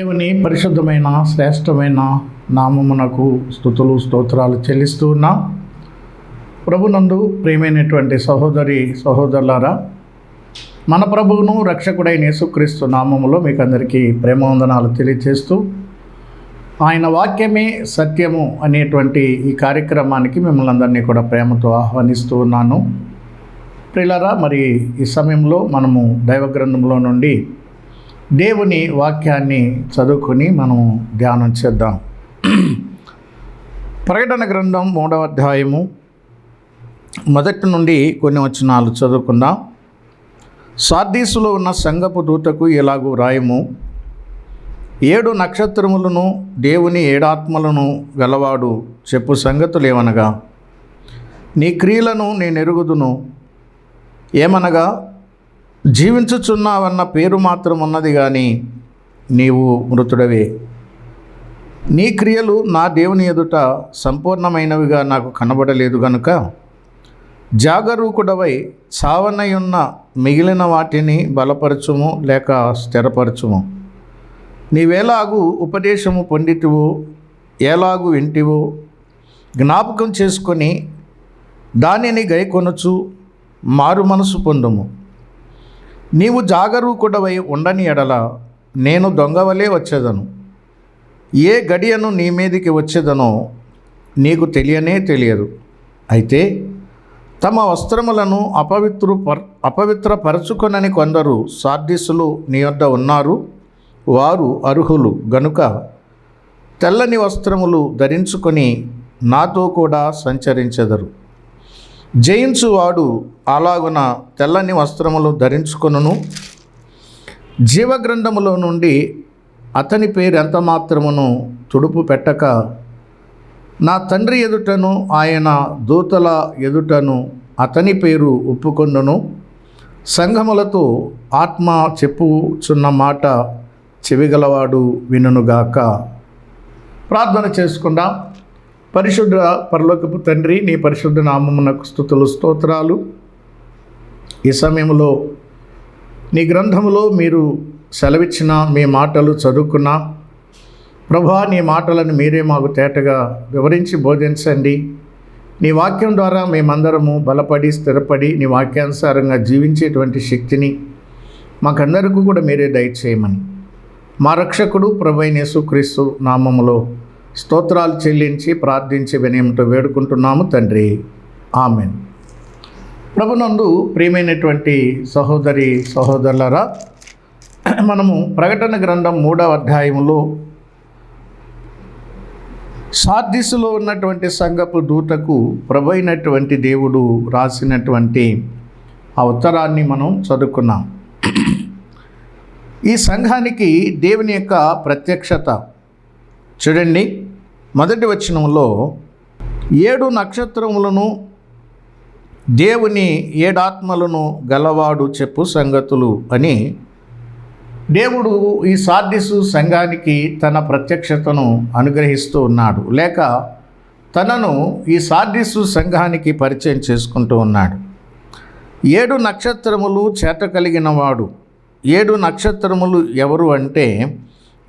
దేవుని పరిశుద్ధమైన శ్రేష్టమైన నామమునకు స్థుతులు స్తోత్రాలు చెల్లిస్తూ ఉన్నాం. ప్రభునందు ప్రియమైనటువంటి సహోదరి సహోదరులారా మన ప్రభువును రక్షకుడైన యేసుక్రీస్తు నామములో మీకు అందరికీ ప్రేమవందనాలు తెలియజేస్తూ ఆయన వాక్యమే సత్యము అనేటువంటి ఈ కార్యక్రమానికి మిమ్మల్ని అందరినీ కూడా ప్రేమతో ఆహ్వానిస్తూ ఉన్నాను. ప్రిలరా మరి ఈ సమయంలో మనము దైవగ్రంథంలో నుండి దేవుని వాక్యాన్ని చదువుకొని మనము ధ్యానం చేద్దాం. ప్రకటన గ్రంథం మూడవ అధ్యాయము. మొదటి నుండి కొన్ని వచనాలు చదువుకుందాం. సార్దీసులో ఉన్న సంగపు దూతకు ఎలాగూ రాయము ఏడు నక్షత్రములను దేవుని ఏడాత్మలను గలవాడు చెప్పు సంగతులేమనగా నీ క్రియలను నేను ఎరుగుదును. ఏమనగా? జీవించుచున్నావన్న పేరు మాత్రం ఉన్నది కానీ నీవు మృతుడవే. నీ క్రియలు నా దేవుని ఎదుట సంపూర్ణమైనవిగా నాకు కనబడలేదు గనుక జాగరూకుడవై చావనయున్న మిగిలిన వాటిని బలపరచుము లేక స్థిరపరచుము. నీవేలాగు ఉపదేశము పొందితివో ఎలాగు వింటివో జ్ఞాపకం చేసుకొని దానిని గైకొనొచ్చు మారు మనసు పొందుము. నీవు జాగరూకుడవై ఉండని ఎడల నేను దొంగవలే వచ్చేదను. ఏ గడియను నీ మీదికి వచ్చేదనో నీకు తెలియనే తెలియదు. అయితే తమ వస్త్రములను అపవిత్రు పర్ అపవిత్రపరచుకొనని కొందరు సార్దిసులు నీ వద్ద ఉన్నారు. వారు అర్హులు గనుక తెల్లని వస్త్రములు ధరించుకొని నాతో కూడా సంచరించెదరు. జయించువాడు అలాగున తెల్లని వస్త్రములు ధరించుకొనును. జీవగ్రంథములో నుండి అతని పేరు ఎంత మాత్రమును తుడుపు పెట్టక నా తండ్రి ఎదుటను ఆయన దూతల ఎదుటను అతని పేరు ఒప్పుకొందును సంఘములతో ఆత్మ చెప్పుచున్న మాట చెవిగలవాడు వినుగాక ప్రార్థన చేసుకుందాం. పరిశుద్ధ పరలోకపు తండ్రి నీ పరిశుద్ధ నామమునకు స్థుతులు స్తోత్రాలు. ఈ సమయంలో నీ గ్రంథములో మీరు సెలవిచ్చిన మీ మాటలు చదువుకున్నా ప్రభా నీ మాటలను మీరే మాకు తేటగా వివరించి బోధించండి. నీ వాక్యం ద్వారా మేమందరము బలపడి స్థిరపడి నీ వాక్యానుసారంగా జీవించేటువంటి శక్తిని మాకందరికీ కూడా మీరే దయచేయమని. మా రక్షకుడు ప్రభైన యేసుక్రీస్తు నామములో స్తోత్రాలు చెల్లించి ప్రార్థించి వినయంతో వేడుకుంటున్నాము తండ్రి. ఆమెన్. ప్రభునందు ప్రియమైనటువంటి సహోదరి సహోదరులరా మనము ప్రకటన గ్రంథం మూడవ అధ్యాయంలో సార్దిస్సులో ఉన్నటువంటి సంగపు దూతకు ప్రభు అయినటువంటి దేవుడు రాసినటువంటి ఆ ఉత్తరాన్ని మనం చదువుకున్నాం. ఈ సంఘానికి దేవుని యొక్క ప్రత్యక్షత చూడండి. మొదటి వచనంలో ఏడు నక్షత్రములను దేవుని ఏడాత్మలను గలవాడు చెప్పు సంగతులు అని దేవుడు ఈ సార్డిసు సంఘానికి తన ప్రత్యక్షతను అనుగ్రహిస్తూ ఉన్నాడు. లేక తనను ఈ సార్డిసు సంఘానికి పరిచయం చేసుకుంటూ ఉన్నాడు. ఏడు నక్షత్రములు చేత కలిగిన వాడు. ఏడు నక్షత్రములు ఎవరు అంటే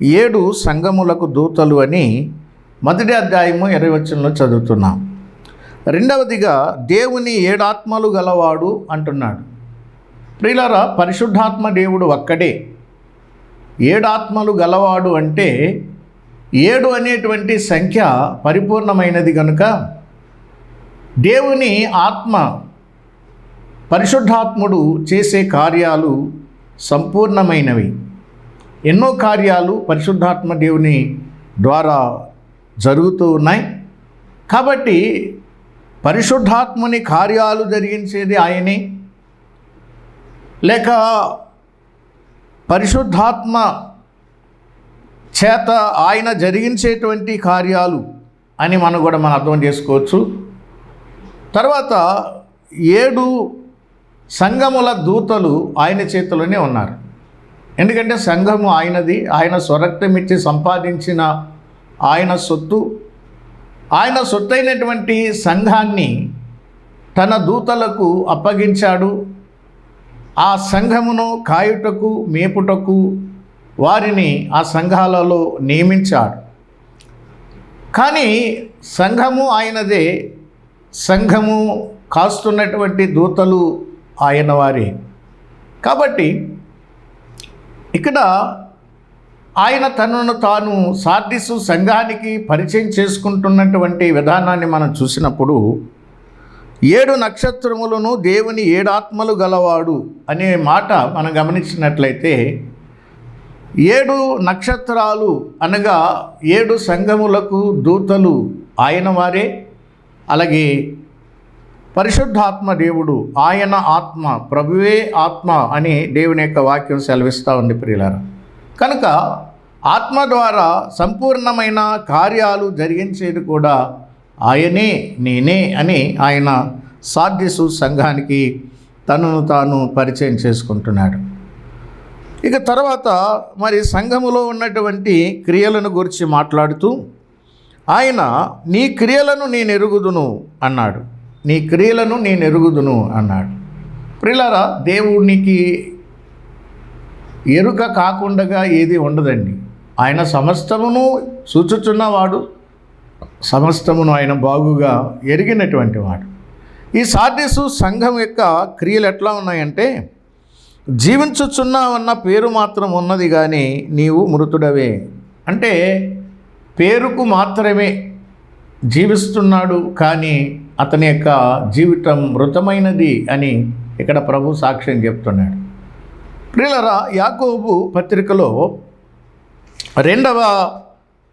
ఏడు సంఘములకు దూతలు అని మొదటి అధ్యాయము ఇరవై వచనంలో చదువుతున్నాం. రెండవదిగా దేవుని ఏడాత్మలు గలవాడు అంటున్నాడు. ప్రియులారా పరిశుద్ధాత్మ దేవుడు ఒక్కడే. ఏడాత్మలు గలవాడు అంటే ఏడు అనేటువంటి సంఖ్య పరిపూర్ణమైనది కనుక దేవుని ఆత్మ పరిశుద్ధాత్ముడు చేసే కార్యాలు సంపూర్ణమైనవి. ఎన్నో కార్యాలు పరిశుద్ధాత్మ దేవుని ద్వారా జరుగుతూ ఉన్నాయి. కాబట్టి పరిశుద్ధాత్మని కార్యాలు జరిగించేది ఆయనే. లేక పరిశుద్ధాత్మ చేత ఆయన జరిగించేటువంటి కార్యాలు అని మనం కూడా మనం అర్థం చేసుకోవచ్చు. తర్వాత ఏడు సంఘముల దూతలు ఆయన చేతిలోనే ఉన్నారు. ఎందుకంటే సంఘము ఆయనది. ఆయన స్వరక్తమిచ్చి సంపాదించిన ఆయన సొత్తు. ఆయన సొత్తైనటువంటి సంఘాన్ని తన దూతలకు అప్పగించాడు. ఆ సంఘమును కాయుటకు మేపుటకు వారిని ఆ సంఘాలలో నియమించాడు. కానీ సంఘము ఆయనదే. సంఘము కాస్తున్నటువంటి దూతలు ఆయన వారే. కాబట్టి ఇక్కడ ఆయన తనను తాను సార్డిసు సంఘానికి పరిచయం చేసుకుంటున్నటువంటి విధానాన్ని మనం చూసినప్పుడు ఏడు నక్షత్రములను దేవుని ఏడాత్మలు గలవాడు అనే మాట మనం గమనించినట్లయితే ఏడు నక్షత్రాలు అనగా ఏడు సంఘములకు దూతలు ఆయన వారే అలాగే పరిశుద్ధాత్మ దేవుడు ఆయన ఆత్మ ప్రభువే ఆత్మ అని దేవుని యొక్క వాక్యం సెలవిస్తూ ఉంది ప్రియులారా. కనుక ఆత్మ ద్వారా సంపూర్ణమైన కార్యాలు జరిగించేది కూడా ఆయనే నేనే అని ఆయన సాధ్యసు సంఘానికి తనను తాను పరిచయం చేసుకుంటున్నాడు. ఇక తర్వాత మరి సంఘములో ఉన్నటువంటి క్రియలను గురించి మాట్లాడుతూ ఆయన నీ క్రియలను నేను ఎరుగుదును అన్నాడు. నీ క్రియలను నేను ఎరుగుదును అన్నాడు. ప్రిలారా దేవునికి ఎరుక కాకుండా ఏది ఉండదండి. ఆయన సమస్తమును సూచుచున్నవాడు సమస్తమును ఆయన బాగుగా ఎరిగినటువంటి వాడు. ఈ సార్డిసు సంఘం యొక్క క్రియలు ఎట్లా ఉన్నాయంటే జీవించుచున్నావన్న పేరు మాత్రం ఉన్నది కానీ నీవు మృతుడవే. అంటే పేరుకు మాత్రమే జీవిస్తున్నాడు కానీ అతని యొక్క జీవితం మృతమైనది అని ఇక్కడ ప్రభు సాక్ష్యం చెప్తున్నాడు. ప్రిలరా యాకోబు పత్రికలో రెండవ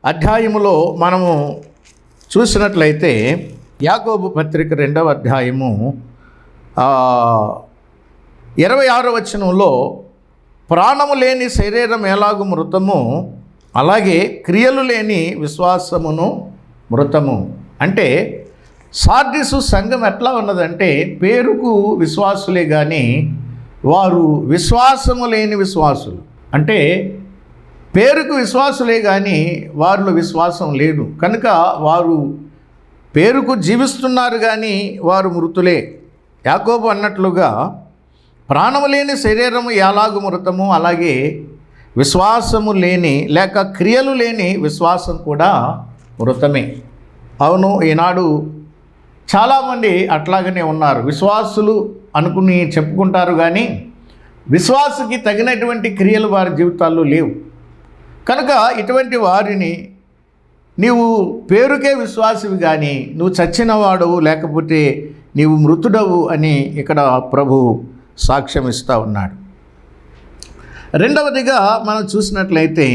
అధ్యాయములో మనము చూసినట్లయితే యాకోబు పత్రిక రెండవ అధ్యాయము ఇరవై ఆరో వచనంలో ప్రాణము లేని శరీరం ఎలాగు మృతము అలాగే క్రియలు లేని విశ్వాసమును మృతము. అంటే సార్డిసు సంఘం ఎట్లా ఉన్నదంటే పేరుకు విశ్వాసులే కానీ వారు విశ్వాసము లేని విశ్వాసులు. అంటే పేరుకు విశ్వాసులే కానీ వారిలో విశ్వాసం లేదు. కనుక వారు పేరుకు జీవిస్తున్నారు కానీ వారు మృతులే. యాకోబు అన్నట్లుగా ప్రాణము లేని శరీరము ఎలాగు మృతము? అలాగే విశ్వాసము లేని లేక క్రియలు లేని విశ్వాసం కూడా వృతమే అవును ఈనాడు చాలామంది అట్లాగనే ఉన్నారు. విశ్వాసులు అనుకుని చెప్పుకుంటారు కానీ విశ్వాసుకి తగినటువంటి క్రియలు వారి జీవితాల్లో లేవు. కనుక ఇటువంటి వారిని నీవు పేరుకే విశ్వాసివి కానీ నువ్వు చచ్చినవాడవు లేకపోతే నీవు మృతుడవు అని ఇక్కడ ప్రభు సాక్ష్యం ఇస్తూ ఉన్నాడు. రెండవదిగా మనం చూసినట్లయితే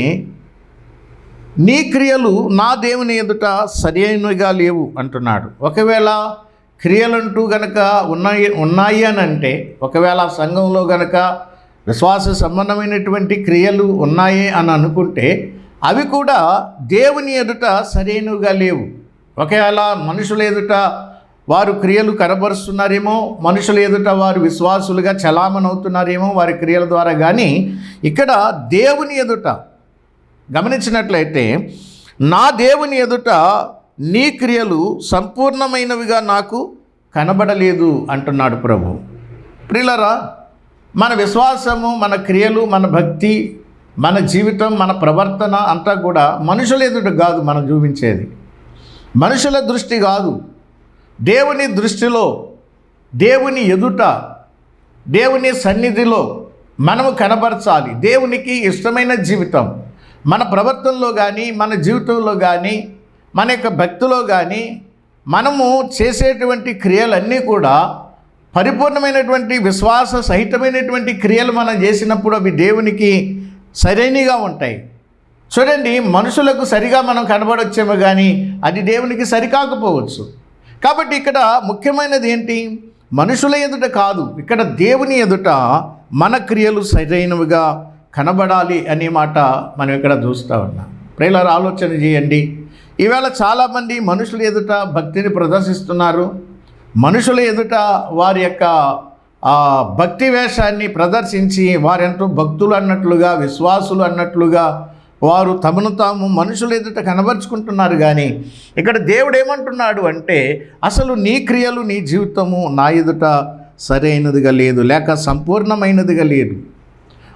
నీ క్రియలు నా దేవుని ఎదుట సరైనవిగా లేవు అంటున్నాడు. ఒకవేళ క్రియలంటూ గనక ఉన్నాయి ఉన్నాయి అని అంటే ఒకవేళ సంఘంలో గనక విశ్వాస సంబంధమైనటువంటి క్రియలు ఉన్నాయి అని అనుకుంటే అవి కూడా దేవుని ఎదుట సరైనవిగా లేవు. ఒకవేళ మనుషుల ఎదుట వారు క్రియలు కనబరుస్తున్నారేమో మనుషుల ఎదుట వారు విశ్వాసులుగా చలామణవుతున్నారేమో వారి క్రియల ద్వారా కానీ ఇక్కడ దేవుని ఎదుట గమనించినట్లయితే నా దేవుని ఎదుట నీ క్రియలు సంపూర్ణమైనవిగా నాకు కనబడలేదు అంటున్నాడు ప్రభు. ప్రిలరా మన విశ్వాసము మన క్రియలు మన భక్తి మన జీవితం మన ప్రవర్తన అంతా కూడా మనుషుల ఎదుట కాదు మనం చూపించేది. మనుషుల దృష్టి కాదు. దేవుని దృష్టిలో దేవుని ఎదుట దేవుని సన్నిధిలో మనము కనబరచాలి. దేవునికి ఇష్టమైన జీవితం. మన ప్రవర్తనలో కానీ మన జీవితంలో కానీ మన యొక్క భక్తిలో కానీ మనము చేసేటువంటి క్రియలన్నీ కూడా పరిపూర్ణమైనటువంటి విశ్వాస సహితమైనటువంటి క్రియలు మనం చేసినప్పుడు అవి దేవునికి సరైనగా ఉంటాయి. చూడండి మనుషులకు సరిగా మనం కనబడొచ్చేమో కానీ అది దేవునికి సరికాకపోవచ్చు. కాబట్టి ఇక్కడ ముఖ్యమైనది ఏంటి? మనుషుల ఎదుట కాదు ఇక్కడ దేవుని ఎదుట మన క్రియలు సరైనవిగా కనబడాలి అనే మాట మనం ఇక్కడ చూస్తూ ఉన్నాం. ప్రేలర్ ఆలోచన చేయండి. ఈవేళ చాలామంది మనుషుల ఎదుట భక్తిని ప్రదర్శిస్తున్నారు. మనుషుల ఎదుట వారి యొక్క భక్తి వేషాన్ని ప్రదర్శించి వారెంతో భక్తులు అన్నట్లుగా విశ్వాసులు అన్నట్లుగా వారు తమను తాము మనుషుల ఎదుట కనబరుచుకుంటున్నారు. కానీ ఇక్కడ దేవుడు ఏమంటున్నాడు అంటే అసలు నీ క్రియలు నీ జీవితము నా ఎదుట సరైనదిగా లేదు లేక సంపూర్ణమైనదిగా లేదు.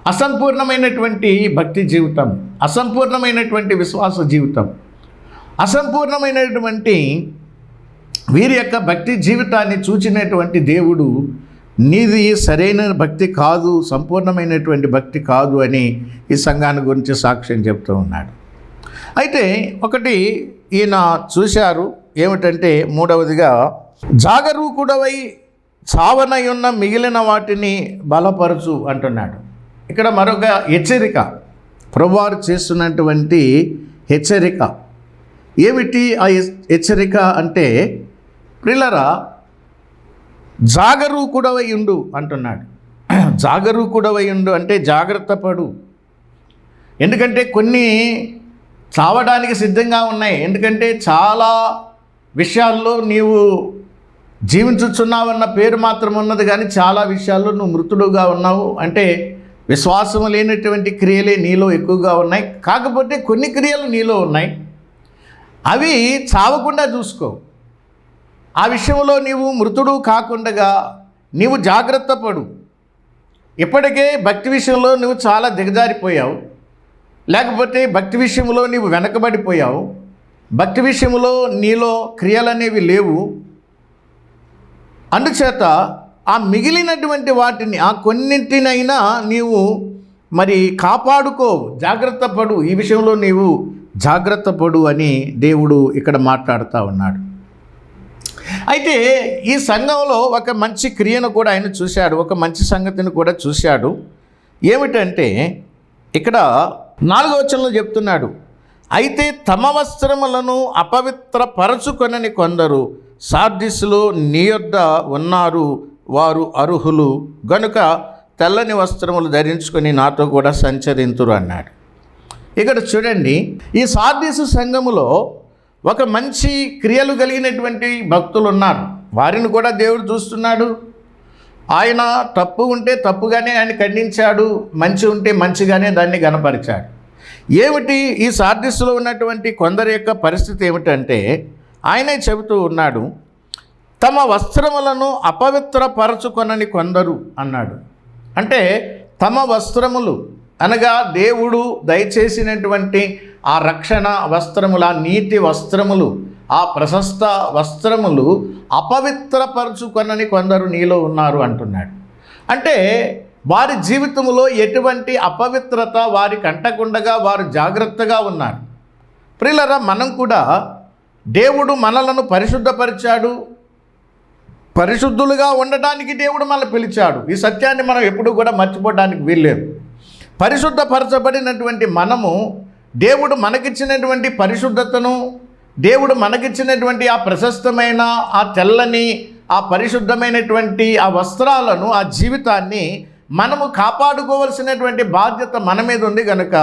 అసంపూర్ణమైనటువంటి భక్తి జీవితం అసంపూర్ణమైనటువంటి విశ్వాస జీవితం అసంపూర్ణమైనటువంటి వీరి యొక్క భక్తి జీవితాన్ని చూచినటువంటి దేవుడు నీది సరైన భక్తి కాదు సంపూర్ణమైనటువంటి భక్తి కాదు అని ఈ సంఘాన్ని గురించి సాక్ష్యం చెప్తూ ఉన్నాడు. అయితే ఒకటి ఈయన చూశారు ఏమిటంటే మూడవదిగా జాగరూకుడవై చావనయున్న ఉన్న మిగిలిన వాటిని బలపరచు అంటున్నాడు. ఇక్కడ మరొక హెచ్చరిక. ప్రభువారు చేస్తున్నటువంటి హెచ్చరిక. ఏమిటి ఆ హెచ్చరిక అంటే ప్రిల్లరా జాగరూకుడవై ఉండు అంటున్నాడు. జాగరూకుడవై ఉండు అంటే జాగ్రత్త పడు. ఎందుకంటే కొన్ని చావడానికి సిద్ధంగా ఉన్నాయి. ఎందుకంటే చాలా విషయాల్లో నీవు జీవించుచున్నావన్న పేరు మాత్రం ఉన్నది కానీ చాలా విషయాల్లో నువ్వు మృతుడుగా ఉన్నావు. అంటే విశ్వాసం లేనటువంటి క్రియలే నీలో ఎక్కువగా ఉన్నాయి. కాకపోతే కొన్ని క్రియలు నీలో ఉన్నాయి. అవి చావకుండా చూసుకో. ఆ విషయంలో నీవు మృతుడు కాకుండా నీవు జాగ్రత్త పడు. ఇప్పటికే భక్తి విషయంలో నువ్వు చాలా దిగజారిపోయావు. లేకపోతే భక్తి విషయంలో నీవు వెనకబడిపోయావు. భక్తి విషయంలో నీలో క్రియలనేవి లేవు. అందుచేత ఆ మిగిలినటువంటి వాటిని ఆ కొన్నింటినైనా నీవు మరి కాపాడుకో జాగ్రత్త పడు. ఈ విషయంలో నీవు జాగ్రత్త పడు అని దేవుడు ఇక్కడ మాట్లాడుతూ ఉన్నాడు. అయితే ఈ సంఘంలో ఒక మంచి క్రియను కూడా ఆయన చూశాడు ఒక మంచి సంగతిని కూడా చూశాడు. ఏమిటంటే ఇక్కడ నాలుగో వచనంలో చెప్తున్నాడు అయితే తమ వస్త్రములను అపవిత్రపరచుకొనని కొందరు సార్దిస్లో నీ యొద్ద ఉన్నారు. వారు అర్హులు. గనుక తెల్లని వస్త్రములు ధరించుకొని నాతో కూడా సంచరింతురు అన్నాడు. ఇక్కడ చూడండి ఈ సార్దీసు సంఘములో ఒక మంచి క్రియలు కలిగినటువంటి భక్తులు ఉన్నారు వారిని కూడా దేవుడు చూస్తున్నాడు. ఆయన తప్పు ఉంటే తప్పుగానే ఆయన ఖండించాడు. మంచి ఉంటే మంచిగానే దాన్ని గనపరిచాడు ఏమిటి ఈ సార్దిస్సులో ఉన్నటువంటి కొందరి యొక్క పరిస్థితి ఏమిటంటే ఆయనే చెబుతూ ఉన్నాడు తమ వస్త్రములను అపవిత్రపరచుకొనని కొందరు అన్నాడు. అంటే తమ వస్త్రములు అనగా దేవుడు దయచేసినటువంటి ఆ రక్షణ వస్త్రములు ఆ నీతి వస్త్రములు ఆ ప్రశస్త వస్త్రములు అపవిత్రపరచుకొనని కొందరు నీలో ఉన్నారు అంటున్నాడు. అంటే వారి జీవితంలో ఎటువంటి అపవిత్రత వారి కంటకుండగా వారు జాగ్రత్తగా ఉన్నారు. ప్రిలరా మనం కూడా దేవుడు మనలను పరిశుద్ధపరిచాడు పరిశుద్ధులుగా ఉండటానికి దేవుడు మన పిలిచాడు. ఈ సత్యాన్ని మనం ఎప్పుడూ కూడా మర్చిపోవడానికి వీల్లేదు. పరిశుద్ధపరచబడినటువంటి మనము దేవుడు మనకిచ్చినటువంటి పరిశుద్ధతను దేవుడు మనకిచ్చినటువంటి ఆ ప్రశస్తమైన ఆ తెల్లని ఆ పరిశుద్ధమైనటువంటి ఆ వస్త్రాలను ఆ జీవితాన్ని మనము కాపాడుకోవలసినటువంటి బాధ్యత మన మీద ఉంది కనుక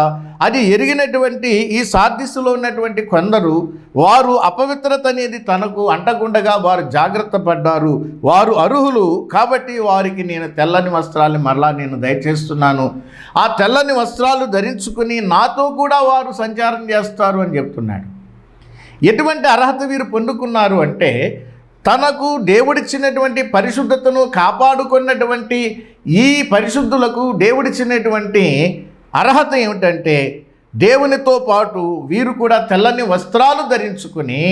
అది ఎరిగినటువంటి ఈ సార్దిస్సులో ఉన్నటువంటి కొందరు వారు అపవిత్రత అనేది తనకు అంటకుండగా వారు జాగ్రత్త పడ్డారు. వారు అర్హులు కాబట్టి వారికి నేను తెల్లని వస్త్రాలు మరలా నేను దయచేస్తున్నాను. ఆ తెల్లని వస్త్రాలు ధరించుకుని నాతో కూడా వారు సంచారం చేస్తారు అని చెప్తున్నాడు. ఎటువంటి అర్హత వీరు పొందుకున్నారు అంటే తనకు దేవుడిచ్చినటువంటి పరిశుద్ధతను కాపాడుకున్నటువంటి ఈ పరిశుద్ధులకు దేవుడిచ్చినటువంటి అర్హత ఏమిటంటే దేవునితో పాటు వీరు కూడా తెల్లని వస్త్రాలు ధరించుకుని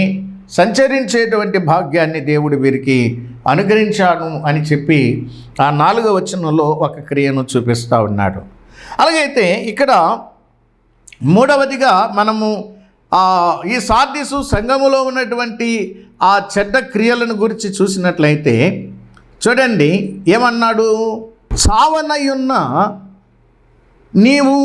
సంచరించేటువంటి భాగ్యాన్ని దేవుడు వీరికి అనుగ్రహించాను అని చెప్పి ఆ నాలుగవ వచనంలో ఒక క్రియను చూపిస్తూ ఉన్నాడు. అలాగైతే ఇక్కడ మూడవదిగా మనము ఈ సార్దీసు సంఘములో ఉన్నటువంటి ఆ చెడ్డ క్రియలను గురించి చూసినట్లయితే చూడండి ఏమన్నాడు? సావనయున్న నీవు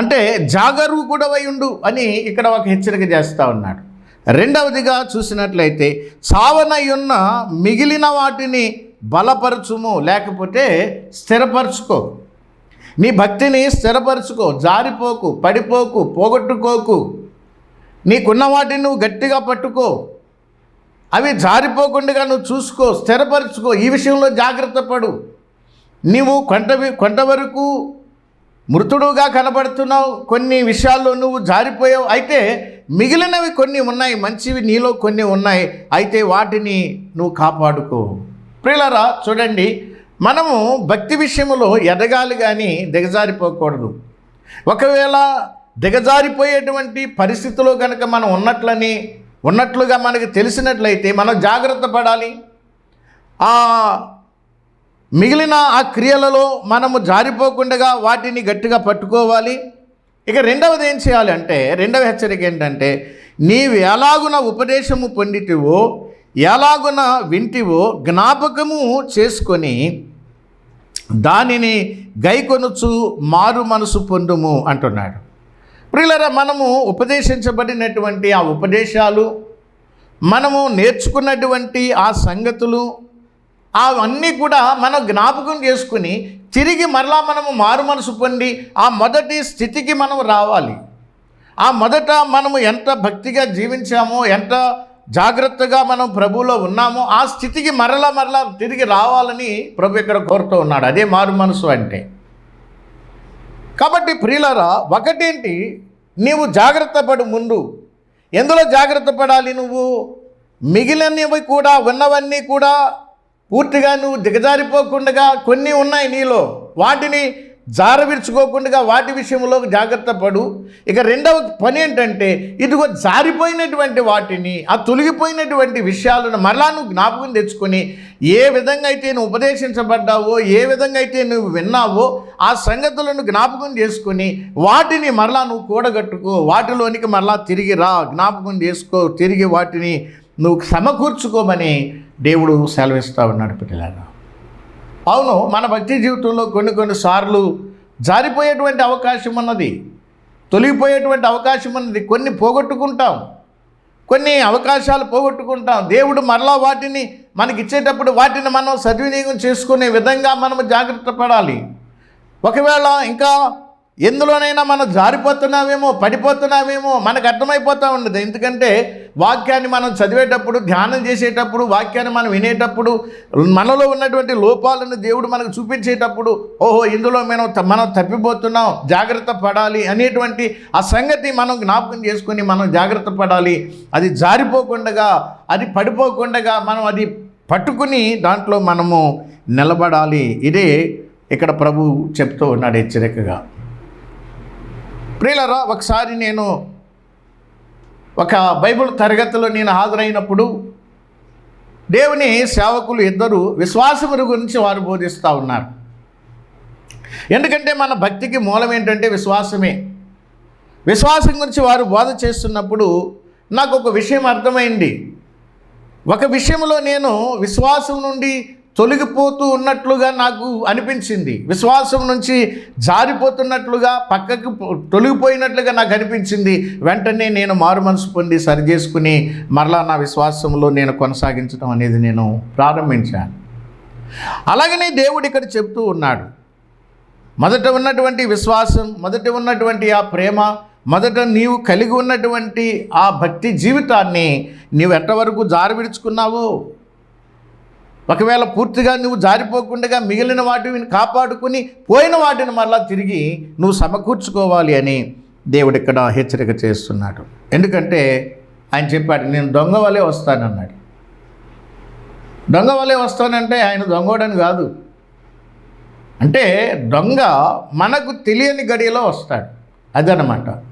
అంటే జాగరూకుడవై ఉండు అని ఇక్కడ ఒక హెచ్చరిక చేస్తూ ఉన్నాడు. రెండవదిగా చూసినట్లయితే సావనయున్న మిగిలిన వాటిని బలపరచుము లేకపోతే స్థిరపరచుకో. నీ భక్తిని స్థిరపరచుకో జారిపోకు పడిపోకు పోగొట్టుకోకు. నీకున్న వాటిని నువ్వు గట్టిగా పట్టుకో. అవి జారిపోకుండా నువ్వు చూసుకో స్థిరపరచుకో ఈ విషయంలో జాగ్రత్త పడు. నీవు కొంత కొంతవరకు మృతుడుగా కనబడుతున్నావు కొన్ని విషయాల్లో నువ్వు జారిపోయావు. అయితే మిగిలినవి కొన్ని ఉన్నాయి మంచివి నీలో కొన్ని ఉన్నాయి. అయితే వాటిని నువ్వు కాపాడుకో. ప్రియులరా చూడండి మనము భక్తి విషయంలో ఎదగాలి కానీ దిగజారిపోకూడదు. ఒకవేళ దిగజారిపోయేటువంటి పరిస్థితిలో కనుక మనం ఉన్నట్లని ఉన్నట్లుగా మనకు తెలిసినట్లయితే మనం జాగ్రత్త పడాలి. ఆ మిగిలిన ఆ క్రియలలో మనము జారిపోకుండా వాటిని గట్టిగా పట్టుకోవాలి. ఇక రెండవది ఏం చేయాలి అంటే రెండవ హెచ్చరిక ఏంటంటే నీవు ఎలాగున ఉపదేశము పొందితివో ఎలాగున వింటివో జ్ఞాపకము చేసుకొని దానిని గైకొనుచు మారు మనసు పొందుము అంటున్నాడు. ప్రియులరా మనము ఉపదేశించబడినటువంటి ఆ ఉపదేశాలు మనము నేర్చుకున్నటువంటి ఆ సంగతులు అవన్నీ కూడా మనం జ్ఞాపకం చేసుకుని తిరిగి మరలా మనము మారు మనసు పొంది ఆ మొదటి స్థితికి మనం రావాలి. ఆ మొదట మనము ఎంత భక్తిగా జీవించామో ఎంత జాగ్రత్తగా మనం ప్రభువులో ఉన్నామో ఆ స్థితికి మరలా మరలా తిరిగి రావాలని ప్రభు ఇక్కడ కోరుతూ ఉన్నాడు. అదే మారు మనసు అంటే. కాబట్టి ప్రియులరా ఒకటేంటి? నీవు జాగ్రత్త పడు ముందు. ఎందులో జాగ్రత్త పడాలి నువ్వు? మిగిలినవి కూడా ఉన్నవన్నీ కూడా పూర్తిగా నువ్వు దిగజారిపోకుండా కొన్ని ఉన్నాయి నీలో. వాటిని జారవిడ్చుకోకుండా వాటి విషయంలో జాగ్రత్త పడు. ఇక రెండవ పని ఏంటంటే ఇదిగో జారిపోయినటువంటి వాటిని ఆ తొలగిపోయినటువంటి విషయాలను మరలా నువ్వు జ్ఞాపకం తెచ్చుకొని ఏ విధంగా అయితే నువ్వు ఉపదేశించబడ్డావో ఏ విధంగా అయితే నువ్వు విన్నావో ఆ సంగతులను జ్ఞాపకం చేసుకొని వాటిని మరలా నువ్వు కూడగట్టుకో వాటిలోనికి మరలా తిరిగి రా జ్ఞాపకం చేసుకో తిరిగి వాటిని నువ్వు సమకూర్చుకోమని దేవుడు సెలవిస్తా ఉన్నాడు పిల్లలారా. అవును మన భక్తి జీవితంలో కొన్ని కొన్ని సార్లు జారిపోయేటువంటి అవకాశం ఉన్నది తొలగిపోయేటువంటి అవకాశం ఉన్నది. కొన్ని పోగొట్టుకుంటాం కొన్ని అవకాశాలు పోగొట్టుకుంటాం. దేవుడు మరలా వాటిని మనకి ఇచ్చేటప్పుడు వాటిని మనం సద్వినియోగం చేసుకునే విధంగా మనం జాగ్రత్త పడాలి. ఒకవేళ ఇంకా ఎందులోనైనా మనం జారిపోతున్నామేమో పడిపోతున్నామేమో మనకు అర్థమైపోతూ ఉండదు ఎందుకంటే వాక్యాన్ని మనం చదివేటప్పుడు ధ్యానం చేసేటప్పుడు వాక్యాన్ని మనం వినేటప్పుడు మనలో ఉన్నటువంటి లోపాలను దేవుడు మనకు చూపించేటప్పుడు ఓహో ఇందులో మనం త- మనం తప్పిపోతున్నాం జాగ్రత్త పడాలి అనేటువంటి ఆ సంగతి మనం జ్ఞాపకం చేసుకొని మనం జాగ్రత్త పడాలి. అది జారిపోకుండా అది పడిపోకుండా మనం అది పట్టుకుని దాంట్లో మనము నిలబడాలి. ఇదే ఇక్కడ ప్రభు చెప్తూ ఉన్నాడు హెచ్చరికగా. ప్రియులరా ఒకసారి నేను ఒక బైబిల్ తరగతిలో నేను హాజరైనప్పుడు దేవుని సేవకులు ఇద్దరు విశ్వాసముల గురించి వారు బోధిస్తూ ఉన్నారు. ఎందుకంటే మన భక్తికి మూలం ఏంటంటే విశ్వాసమే. విశ్వాసం గురించి వారు బోధ చేస్తున్నప్పుడు నాకు ఒక విషయం అర్థమైంది. ఒక విషయంలో నేను విశ్వాసం నుండి తొలగిపోతూ ఉన్నట్లుగా నాకు అనిపించింది. విశ్వాసం నుంచి జారిపోతున్నట్లుగా పక్కకు తొలగిపోయినట్లుగా నాకు అనిపించింది. వెంటనే నేను మారు మనసు పొంది సరి చేసుకుని మరలా నా విశ్వాసంలో నేను కొనసాగించడం అనేది నేను ప్రారంభించాను. అలాగనే దేవుడు ఇక్కడ చెప్తూ ఉన్నాడు. మొదట ఉన్నటువంటి విశ్వాసం మొదట ఉన్నటువంటి ఆ ప్రేమ మొదట నీవు కలిగి ఉన్నటువంటి ఆ భక్తి జీవితాన్ని నీవు ఎంతవరకు జారి విడుచుకున్నావో ఒకవేళ పూర్తిగా నువ్వు జారిపోకుండా మిగిలిన వాటిని కాపాడుకుని పోయిన వాటిని మరలా తిరిగి నువ్వు సమకూర్చుకోవాలి అని దేవుడు ఇక్కడ హెచ్చరిక చేస్తున్నాడు. ఎందుకంటే ఆయన చెప్పాడు నేను దొంగ వలే వస్తానన్నాడు. దొంగ వలే వస్తానంటే ఆయన దొంగోడని కాదు. అంటే దొంగ మనకు తెలియని గడియలో వస్తాడు. అదనమాట.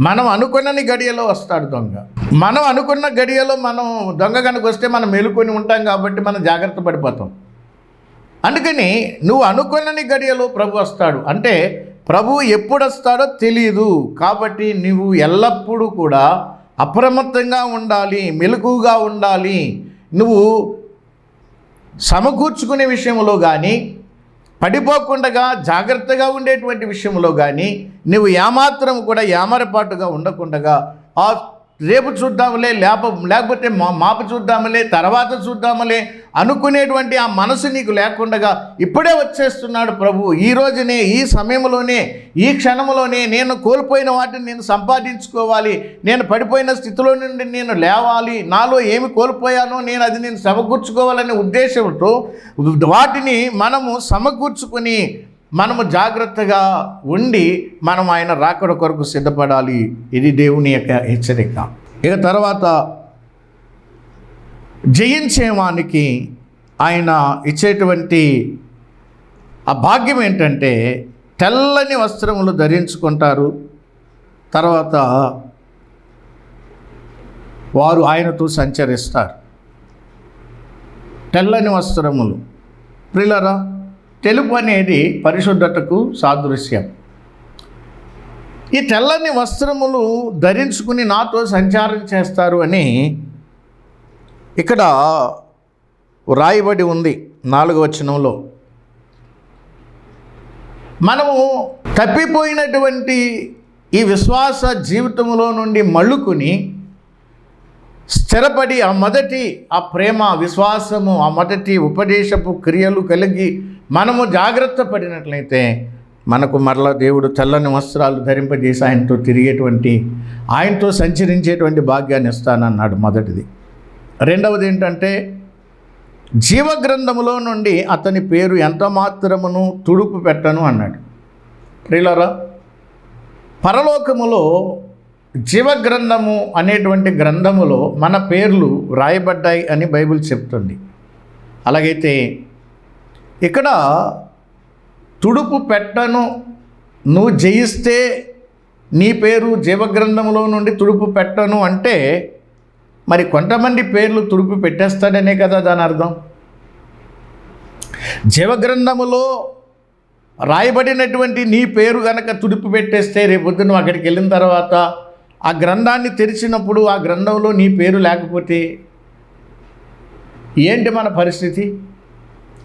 మనం అనుకున్నని గడియలో వస్తాడు దొంగ. మనం అనుకున్న గడియలో మనం దొంగ కనుక వస్తే మనం మేలుకొని ఉంటాం కాబట్టి మనం జాగ్రత్త పడిపోతాం. అందుకని నువ్వు అనుకున్నని గడియలో ప్రభు వస్తాడు. అంటే ప్రభు ఎప్పుడు వస్తాడో తెలియదు కాబట్టి నువ్వు ఎల్లప్పుడూ కూడా అప్రమత్తంగా ఉండాలి మెలకుగా ఉండాలి. నువ్వు సమకూర్చుకునే విషయంలో కానీ పడిపోకుండా జాగ్రత్తగా ఉండేటువంటి విషయంలో కానీ నువ్వు ఏమాత్రం కూడా ఏమరపాటుగా ఉండకుండా ఆ రేపు చూద్దాములే లేప లేకపోతే మా మాప చూద్దాములే తర్వాత చూద్దాములే అనుకునేటువంటి ఆ మనసు నీకు లేకుండా ఇప్పుడే వచ్చేస్తున్నాడు ప్రభు. ఈ రోజునే ఈ సమయంలోనే ఈ క్షణంలోనే నేను కోల్పోయిన వాటిని నేను సంపాదించుకోవాలి. నేను పడిపోయిన స్థితిలో నుండి నేను లేవాలి. నాలో ఏమి కోల్పోయానో నేను అది నేను సమకూర్చుకోవాలనే ఉద్దేశంతో వాటిని మనము సమకూర్చుకొని మనము జాగ్రత్తగా ఉండి మనం ఆయన రాకడ కొరకు సిద్ధపడాలి. ఇది దేవుని యొక్క హెచ్చరిక. ఇక తర్వాత జయించేవానికి ఆయన ఇచ్చేటువంటి ఆ భాగ్యం ఏంటంటే తెల్లని వస్త్రములు ధరించుకుంటారు. తర్వాత వారు ఆయనతో సంచరిస్తారు. తెల్లని వస్త్రములు. ప్రిలరా తెలుపు అనేది పరిశుద్ధతకు సాదృశ్యం. ఈ తెల్లని వస్త్రములు ధరించుకుని నాతో సంచారం చేస్తారు అని ఇక్కడ వ్రాయబడి ఉంది నాలుగవ వచనంలో. మనము తప్పిపోయినటువంటి ఈ విశ్వాస జీవితంలో నుండి మళ్ళుకుని స్థిరపడి ఆ మొదటి ఆ ప్రేమ విశ్వాసము ఆ మొదటి ఉపదేశపు క్రియలు కలిగి మనము జాగ్రత్త పడినట్లయితే మనకు మరలా దేవుడు తెల్లని వస్త్రాలు ధరింపజేసి ఆయనతో తిరిగేటువంటి ఆయనతో సంచరించేటువంటి భాగ్యాన్ని ఇస్తానన్నాడు మొదటిది. రెండవది ఏంటంటే జీవగ్రంథములో నుండి అతని పేరు ఎంత మాత్రమును తుడుపు పెట్టను అన్నాడు. ప్రియులరా పరలోకములో జీవగ్రంథము అనేటువంటి గ్రంథములో మన పేర్లు వ్రాయబడ్డాయి అని బైబిల్ చెప్తుంది. అలాగైతే ఇక్కడ తుడుపు పెట్టను నువ్వు జయిస్తే నీ పేరు జీవగ్రంథంలో నుండి తుడుపు పెట్టను అంటే మరి కొంతమంది పేర్లు తుడుపు పెట్టేస్తాడనే కదా దాని అర్థం. జీవగ్రంథములో రాయబడినటువంటి నీ పేరు కనుక తుడుపు పెట్టేస్తే రేపొద్దు నువ్వు అక్కడికి వెళ్ళిన తర్వాత ఆ గ్రంథాన్ని తెరిచినప్పుడు ఆ గ్రంథంలో నీ పేరు లేకపోతే ఏంటి మన పరిస్థితి?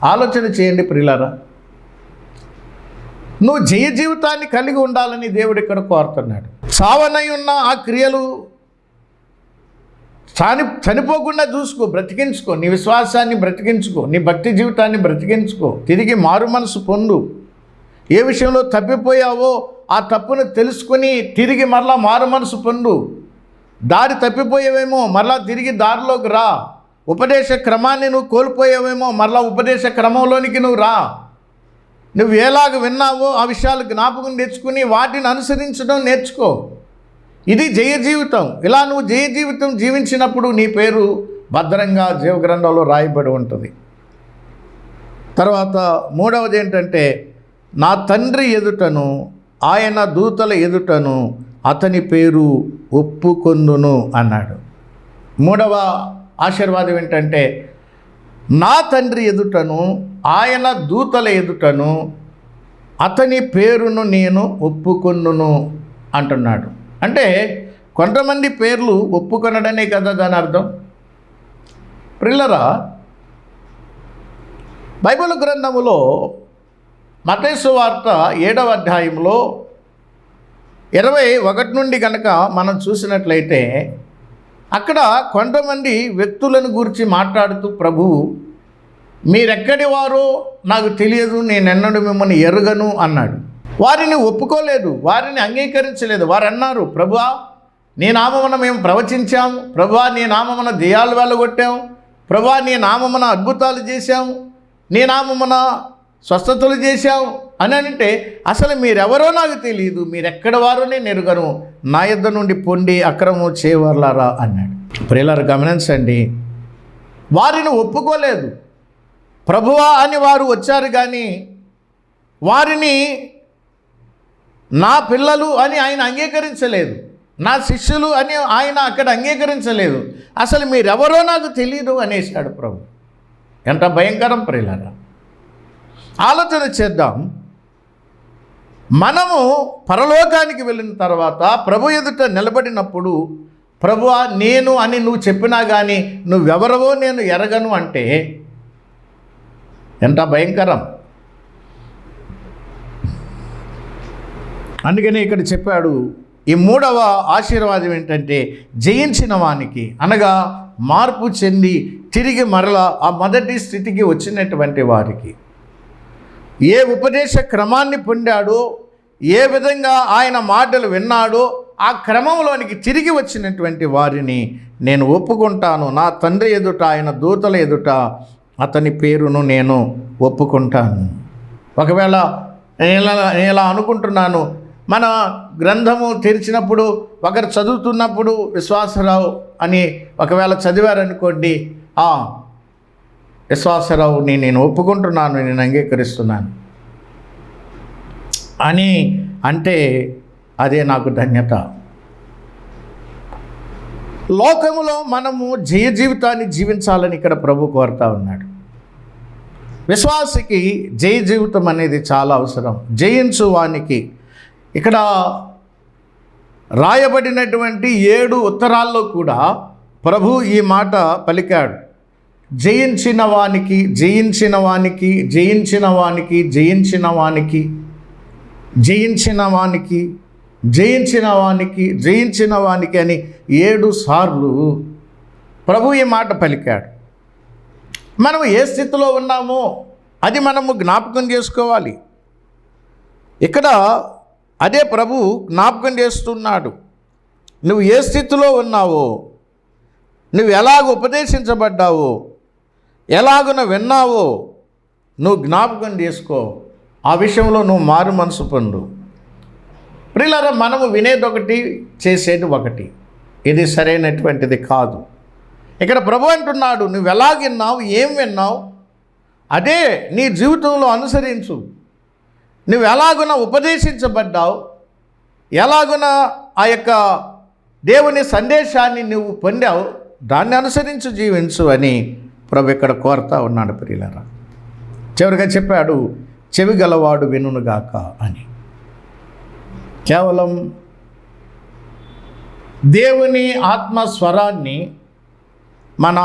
ఆలోచన చేయండి ప్రిలారా నువ్వు జయ జీవితాన్ని కలిగి ఉండాలని దేవుడు ఇక్కడ కోరుతున్నాడు. చావనై ఉన్న ఆ క్రియలు చాని చనిపోకుండా చూసుకో బ్రతికించుకో. నీ విశ్వాసాన్ని బ్రతికించుకో నీ భక్తి జీవితాన్ని బ్రతికించుకో. తిరిగి మారు మనసు పొందు. ఏ విషయంలో తప్పిపోయావో ఆ తప్పును తెలుసుకొని తిరిగి మరలా మారు మనసు పొందు. దారి తప్పిపోయావేమో మరలా తిరిగి దారిలోకి రా. ఉపదేశ క్రమాన్ని నువ్వు కోల్పోయావేమో మరలా ఉపదేశ క్రమంలోనికి నువ్వు రా. నువ్వు ఎలాగ విన్నావో ఆ విషయాలు జ్ఞాపకం తెచ్చుకుని వాటిని అనుసరించడం నేర్చుకో. ఇది జయ జీవితం. ఇలా నువ్వు జయ జీవితం జీవించినప్పుడు నీ పేరు భద్రంగా జీవగ్రంథంలో రాయబడి ఉంటుంది. తర్వాత మూడవది ఏంటంటే నా తండ్రి ఎదుటను ఆయన దూతల ఎదుటను అతని పేరు ఒప్పుకొందును అన్నాడు. మూడవ ఆశీర్వాదం ఏంటంటే నా తండ్రి ఎదుటను ఆయన దూతల ఎదుటను అతని పేరును నేను ఒప్పుకొన్నును అంటున్నాడు. అంటే కొంతమంది పేర్లు ఒప్పుకొనడనే కదా దాని అర్థం? ప్రిల్లరా బైబిల్ గ్రంథములో మతేసు వార్త ఏడవ అధ్యాయంలో ఇరవై ఒకటి నుండి కనుక మనం చూసినట్లయితే అక్కడ కొంతమంది వ్యక్తులను గురించి మాట్లాడుతూ ప్రభువు మీరెక్కడి వారో నాకు తెలియదు నేనెన్నడు మిమ్మల్ని ఎరుగను అన్నాడు. వారిని ఒప్పుకోలేదు వారిని అంగీకరించలేదు. వారు అన్నారు ప్రభువా నీ నామమున మేము ప్రవచించాం ప్రభువా నీ నామమున దెయ్యాలు వెళ్ళగొట్టాము ప్రభువా నీ నామమున అద్భుతాలు చేశాం నీ నామమున స్వస్థతలు చేశావు అని అంటే అసలు మీరెవరో నాకు తెలియదు మీరెక్కడ వారో నెరుగను. నా యొద్ద నుండి పొండి అక్రమం చేయవర్లారా అన్నాడు. ప్రియులారు గమనించండి. వారిని ఒప్పుకోలేదు. ప్రభువా అని వారు వచ్చారు కానీ వారిని నా పిల్లలు అని ఆయన అంగీకరించలేదు. నా శిష్యులు అని ఆయన అక్కడ అంగీకరించలేదు. అసలు మీరెవరో నాకు తెలియదు అనేసాడు ప్రభు. ఎంత భయంకరం ప్రియులారా. ఆలోచన చేద్దాం. మనము పరలోకానికి వెళ్ళిన తర్వాత ప్రభు ఎదుట నిలబడినప్పుడు ప్రభువా నేను అని నువ్వు చెప్పినా కానీ నువ్వెవరవో నేను ఎరగను అంటే ఎంత భయంకరం. అందుకని ఇక్కడ చెప్పాడు ఈ మూడవ ఆశీర్వాదం ఏంటంటే జయించిన వానికి అనగా మార్పు చెంది తిరిగి మరల ఆ మొదటి స్థితికి వచ్చినటువంటి వారికి. ఏ ఉపదేశ క్రమాన్ని పొందాడో ఏ విధంగా ఆయన మాటలు విన్నాడో ఆ క్రమంలోనికి తిరిగి వచ్చినటువంటి వారిని నేను ఒప్పుకుంటాను. నా తండ్రి ఎదుట ఆయన దూతల ఎదుట అతని పేరును నేను ఒప్పుకుంటాను. ఒకవేళ నేను ఇలా ఇలా అనుకుంటున్నాను మన గ్రంథము తెరిచినప్పుడు ఒకరు చదువుతున్నప్పుడు విశ్వాసరావు అని ఒకవేళ చదివారనుకోండి విశ్వాసరావుని నేను ఒప్పుకుంటున్నాను నేను అంగీకరిస్తున్నాను. అని అంటే అదే నాకు ధన్యత. లోకములో మనము జయ జీవితాన్ని జీవించాలని ఇక్కడ ప్రభు కోరుతా ఉన్నాడు. విశ్వాసికి జయ జీవితం అనేది చాలా అవసరం. జయించు వానికి ఇక్కడ రాయబడినటువంటి ఏడు ఉత్తరాల్లో కూడా ప్రభు ఈ మాట పలికాడు. జయించిన వానికి జయించిన వానికి జయించిన వానికి జయించిన వానికి జయించిన వానికి జయించిన వానికి జయించిన వానికి అని ఏడు సార్లు ప్రభు ఈ మాట పలికాడు. మనం ఏ స్థితిలో ఉన్నామో అది మనము జ్ఞాపకం చేసుకోవాలి. ఇక్కడ అదే ప్రభు జ్ఞాపకం చేస్తున్నాడు. నువ్వు ఏ స్థితిలో ఉన్నావో నువ్వు ఎలాగ ఉపదేశించబడ్డావో ఎలాగున విన్నావో నువ్వు జ్ఞాపకం చేసుకో. ఆ విషయంలో నువ్వు మారు మనసు పండు ప్రియులారా మనము వినేది ఒకటి చేసేది ఒకటి. ఇది సరైనటువంటిది కాదు. ఇక్కడ ప్రభు అంటున్నాడు నువ్వు ఎలా విన్నావు ఏం విన్నావు? అదే నీ జీవితంలో అనుసరించు. నువ్వు ఎలాగున ఉపదేశించబడ్డావు? ఎలాగున ఆ యొక్క దేవుని సందేశాన్ని నువ్వు పొందావు? దాన్ని అనుసరించి జీవించు అని ప్రభు ఇక్కడ కోరుతా ఉన్నాడు ప్రియులరా. చివరిగా చెప్పాడు చెవి గలవాడు వినుగాక అని. కేవలం దేవుని ఆత్మ స్వరాన్ని మన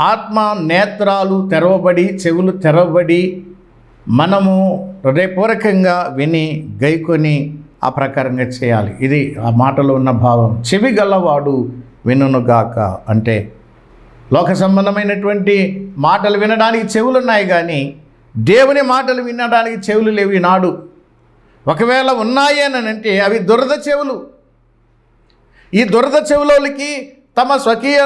ఆత్మ నేత్రాలు తెరవబడి చెవులు తెరవబడి మనము హృదయపూర్వకంగా విని గైకొని ఆ ప్రకారంగా చేయాలి. ఇది ఆ మాటలో ఉన్న భావం. చెవి గలవాడు వినుగాక అంటే లోక సంబంధమైనటువంటి మాటలు వినడానికి చెవులు ఉన్నాయి కానీ దేవుని మాటలు వినడానికి చెవులు లేవు ఈనాడు. ఒకవేళ ఉన్నాయి అని అంటే అవి దురద చెవులు. ఈ దురద చెవులోకి తమ స్వకీయ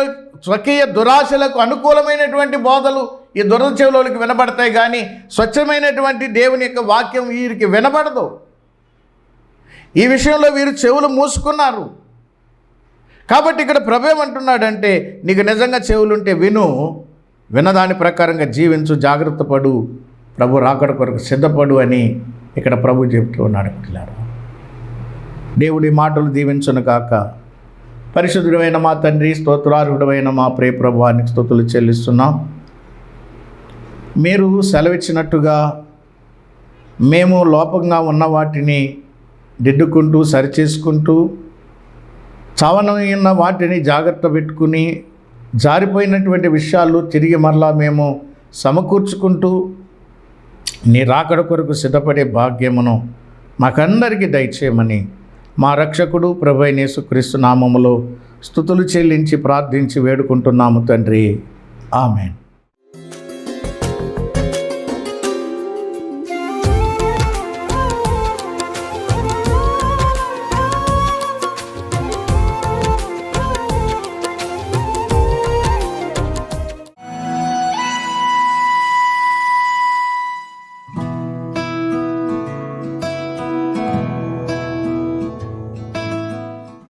స్వకీయ దురాశలకు అనుకూలమైనటువంటి బోధలు ఈ దురద చెవులోకి వినబడతాయి కానీ స్వచ్ఛమైనటువంటి దేవుని యొక్క వాక్యం వీరికి వినబడదు. ఈ విషయంలో వీరు చెవులు మూసుకున్నారు. కాబట్టి ఇక్కడ ప్రభు ఏమంటున్నాడంటే నీకు నిజంగా చెవులుంటే విను వినదాని ప్రకారంగా జీవించు జాగ్రత్త పడు ప్రభు రాకడ కొరకు సిద్ధపడు అని ఇక్కడ ప్రభు చెబుతూ ఉన్నాడు. పిల్లారు దేవుడి మాటలు దీవించును కాక పరిశుద్ధుడమైన మా తండ్రి స్తోత్రార్హుడమైన మా ప్రియ ప్రభువానికి స్తోతులు చెల్లిస్తున్నాం. మీరు సెలవిచ్చినట్టుగా మేము లోపంగా ఉన్న వాటిని దిద్దుకుంటూ సరిచేసుకుంటూ చవనమైన వాటిని జాగ్రత్త పెట్టుకుని జారిపోయినటువంటి విషయాలు తిరిగి మరలా మేము సమకూర్చుకుంటూ నీ రాకడ కొరకు సిద్ధపడే భాగ్యమును మాకందరికీ దయచేయమని మా రక్షకుడు ప్రభు అయిన నామములో స్థుతులు చెల్లించి ప్రార్థించి వేడుకుంటున్నాము తండ్రి. ఆమెన్.